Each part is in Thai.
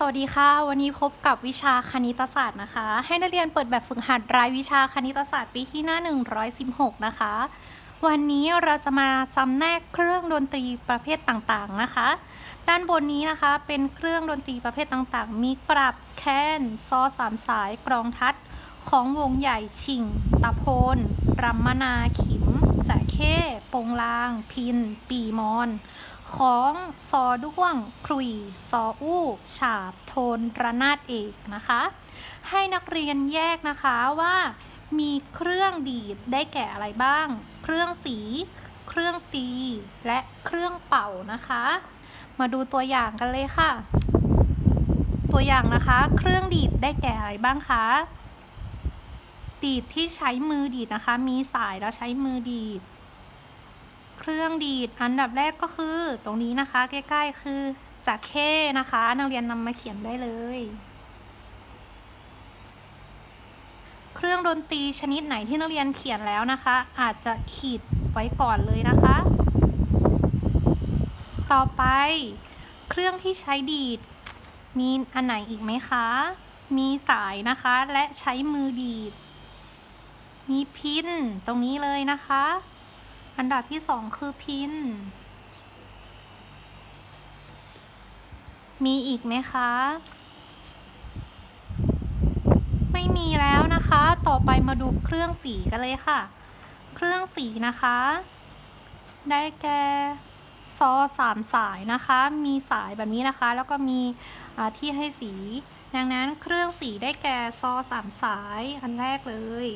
สวัสดีค่ะ วันนี้พบกับวิชาคณิตศาสตร์นะคะ ให้นักเรียนเปิดแบบฝึกหัดรายวิชาคณิตศาสตร์ปีที่หน้า 116 นะคะ วันนี้เราจะมาจำแนกเครื่องดนตรีประเภทต่างๆนะคะ ด้านบนนี้นะคะเป็นเครื่องดนตรีประเภทต่างๆ มีกรับแคนซอสามสายกรองทัด ของวงใหญ่ชิงตะโพนรัมมนาขิม จะเข้ปงลาง พิน ปีมอน ของซอด้วงครุยซออู้ฉาบ โทนระนาดเอกนะคะ ให้นักเรียนแยกนะคะว่ามีเครื่องดีดได้แก่อะไรบ้าง เครื่องสี เครื่องตี และเครื่องเป่านะคะ มาดูตัวอย่างกันเลยค่ะ ตัวอย่างนะคะ เครื่องดีดได้แก่อะไรบ้างคะ ดีดที่ใช้มือดีดนะคะ มีสายแล้วใช้มือดีด เครื่องดีดอันดับแรกก็คือ ตรงนี้นะคะ ใกล้ ๆ คือจะเข้นะคะ นักเรียนนำมาเขียนได้เลย เครื่องดนตรีชนิดไหนที่นักเรียนเขียนแล้วนะคะ อาจจะขีดไว้ก่อนเลยนะคะ ต่อไป เครื่องที่ใช้ดีด มีอันไหนอีกไหมคะ มีสายนะคะและใช้มือดีด มีพินตรงนี้เลยนะคะ อันดับที่สองคือพิน มีอีกไหมคะ ไม่มีแล้วนะคะ ต่อไปมาดูเครื่องสีกันเลยค่ะ เครื่องสีนะคะ ได้แก่ซอสามสายนะคะ มีสายแบบนี้นะคะ แล้วก็มีที่ให้สี ดังนั้นเครื่องสีได้แก่ซอสามสายอันแรกเลย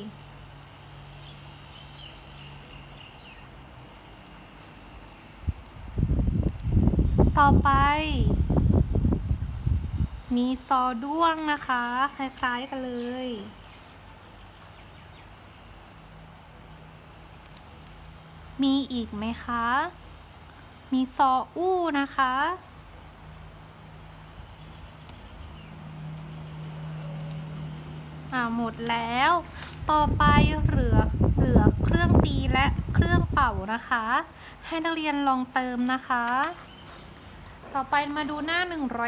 ต่อไป มีซอด้วงนะคะ คล้ายๆกันเลย มีอีกไหมคะ มีซออู้นะคะ อ่าหมดแล้ว ต่อไปเหลือเหลือเครื่องตีและเครื่องเป่านะคะ ให้นักเรียนลองเติมนะคะ ต่อไปมาดูหน้า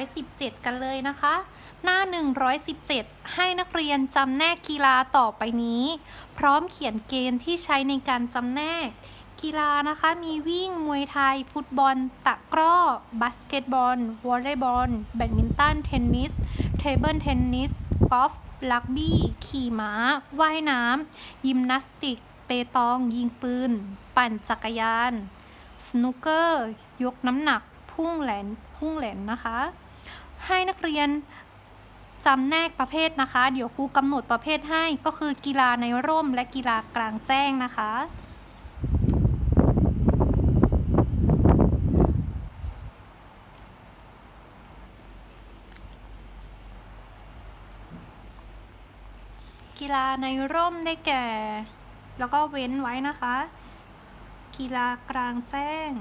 117 กันเลยนะคะ หน้า 117 ให้นักเรียนจำแนกกีฬาต่อไปนี้ พร้อมเขียนเกณฑ์ที่ใช้ในการจำแนก กีฬานะคะ มีวิ่ง มวยไทย ฟุตบอล ตะกร้อ บาสเกตบอล วอลเลย์บอล แบดมินตัน เทนนิส เทเบิลเทนนิส กอล์ฟ ลักบี้ ขี่ม้า ว่ายน้ำ ยิมนาสติก เปตอง ยิงปืน ปั่นจักรยาน สนุกเกอร์ ยกน้ำหนัก พุ่งแหลนพุ่งแหลนนะคะ ให้นักเรียนจำแนกประเภทนะคะ เดี๋ยวครูกำหนดประเภทให้ก็คือกีฬาในร่มและกีฬากลางแจ้งนะคะ กีฬาในร่มได้แก่ แล้วก็เว้นไว้นะคะ กีฬากลางแจ้ง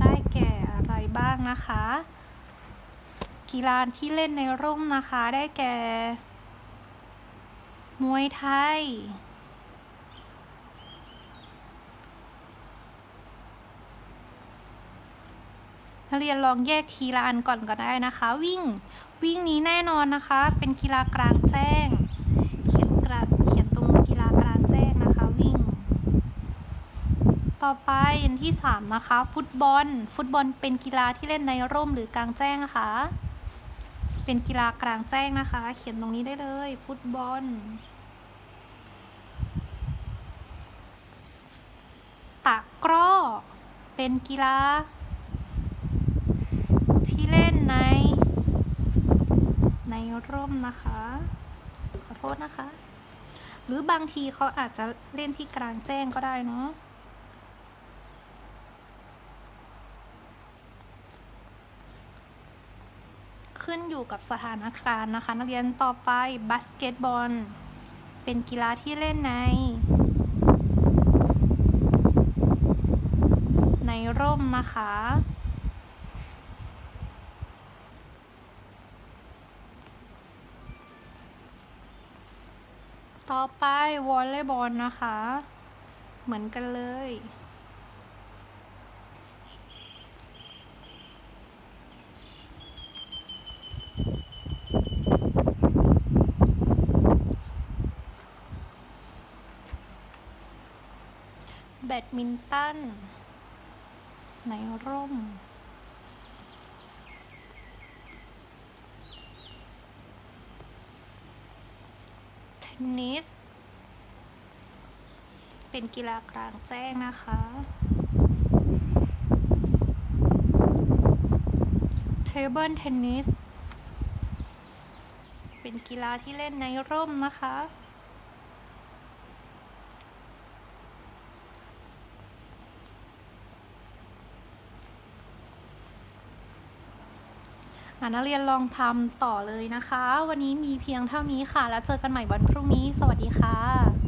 ได้แก่อะไรบ้าง นะคะ กีฬาที่เล่นในร่มนะคะ ได้แก่ มวยไทย นักเรียนลองแยกทีละอันก่อนก็ได้นะคะ วิ่ง วิ่งนี้แน่นอนนะคะ เป็นกีฬากลางแจ้ง เขียนกระเขียนตรงกีฬากลางแจ้งนะคะ วิ่ง ต่อไปอันที่สามนะคะ ฟุตบอล ฟุตบอลเป็นกีฬาที่เล่นในร่มหรือกลางแจ้งนะคะ เป็นกีฬากลางแจ้งนะคะ เขียนตรงนี้ได้เลย ฟุตบอล ตะกร้อ เป็นกีฬา ที่เล่นใน ในร่มนะคะ ขอโทษนะคะ หรือบางทีเขาอาจจะเล่นที่กลางแจ้งก็ได้เนาะ ขึ้นอยู่กับสถานการณ์นะคะ นักเรียนต่อไปบาสเกตบอล เป็นกีฬาที่เล่นใน ในร่มนะคะ ต่อไปวอลเลย์บอลนะคะ เหมือนกันเลย แบดมินตันในร่ม เทนนิส เป็นกีฬากลางแจ้งนะคะ เทเบิลเทนนิส เป็นกีฬาที่เล่นในร่มนะคะ นักเรียนลองทำต่อเลยนะคะ วันนี้มีเพียงเท่านี้ค่ะ แล้วเจอกันใหม่วันพรุ่งนี้ สวัสดีค่ะ